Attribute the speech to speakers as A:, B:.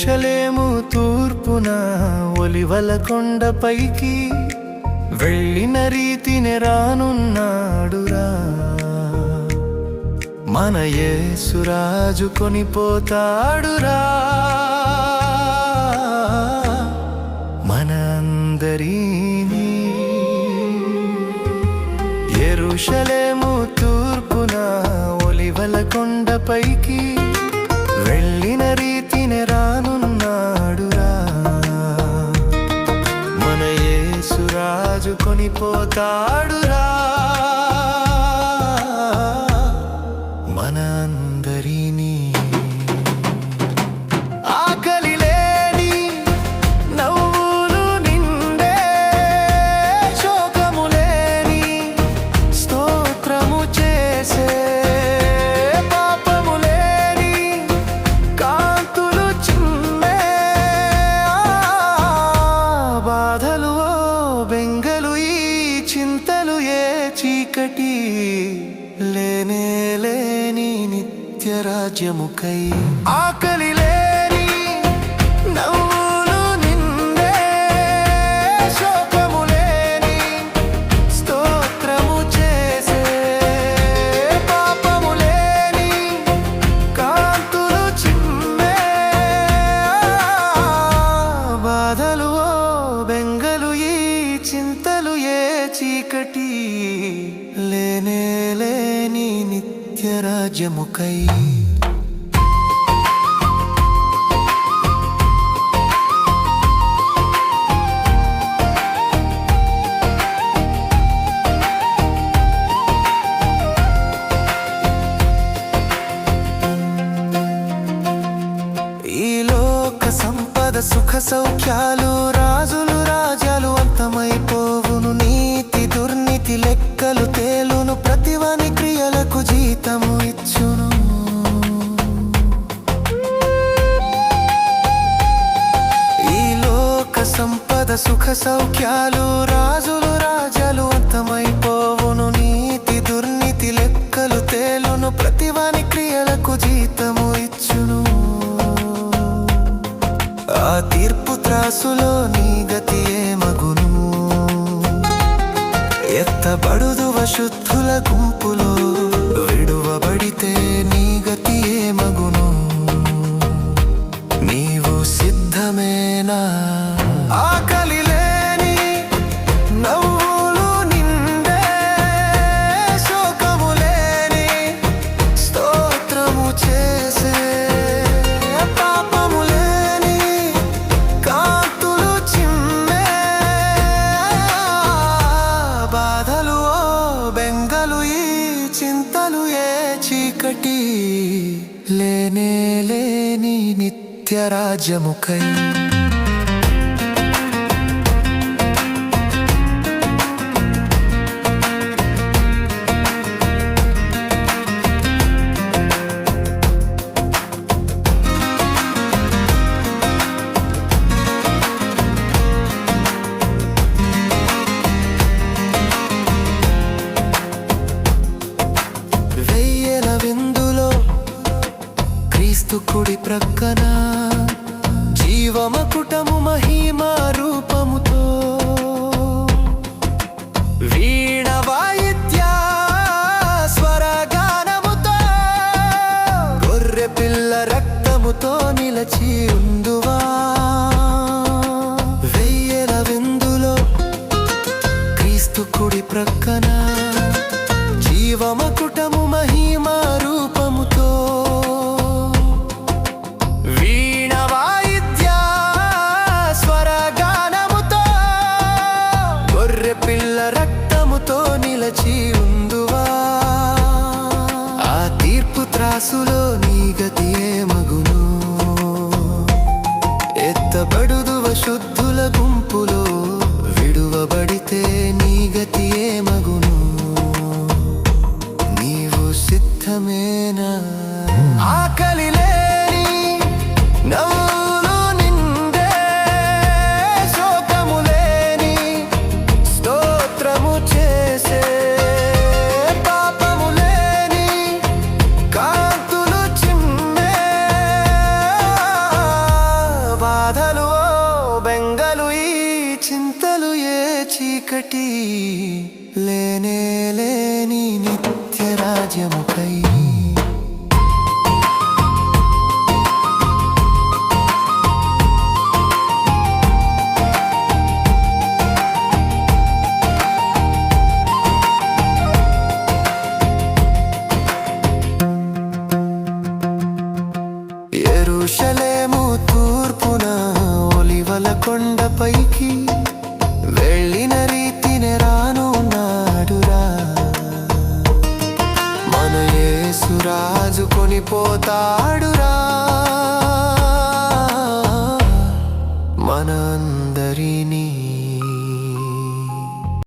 A: ఎరుషలేము తూర్పున ఒలివల కొండపైకి వెళ్ళిన రీతిని రానున్నాడురా. మన యేసురాజు కొనిపోతాడురా. మన అందరినీ ఎరుషలేము తూర్పున ఒలివల కొండపైకి వెళ్ళిన రీతి కొనిపోతాడురా చీకటి లేనే లేని నిత్య ఆక చీకటి లేనే లేని నిత్య రాజ్యముకై ఈ లోక సంపద సుఖ సౌఖ్యాలు రాజులు రాజాలు అంతమైపోవును నీతి లెక్కలు తేలును ప్రతివాని క్రియలకు జీతము ఇచ్చును. ఈ లోక సంపద సుఖ సౌఖ్యాలు రాజు ఎత్తబడుదు శుద్ధుల గుంపులో విడువబడితే నీ గతి ఏమగును నీవు సిద్ధమేనా? చింతలు ఏ చీకటి లేనే లేని నిత్య కుడి ప్రక్కన జీవమకుటము మహిమా రూపముతో వీణ వాయిద్య స్వరగానముతో గొర్రె పిల్ల రక్తముతో నిలచి ఉందువా వెయ్యల విందులో క్రీస్తు కుడి ప్రక్కన జీవమకుటము మహిమా పిల్ల రక్తముతో నిలచి ఉందువా ఆ తీర్పు త్రాసులో నీ గతి మగును ఎత్తబడుదు శుద్ధుల గుంపులో విడువబడితే నీ గతి మగును నీవు సిద్ధమేనా? ఆకలి చీకటి లేనే లేని నిత్య రాజ్యముకై. ఎరుషలేము తూర్పున ఒలివల కొండపైకి రాజు కొనిపోతాడురా. మనందరినీ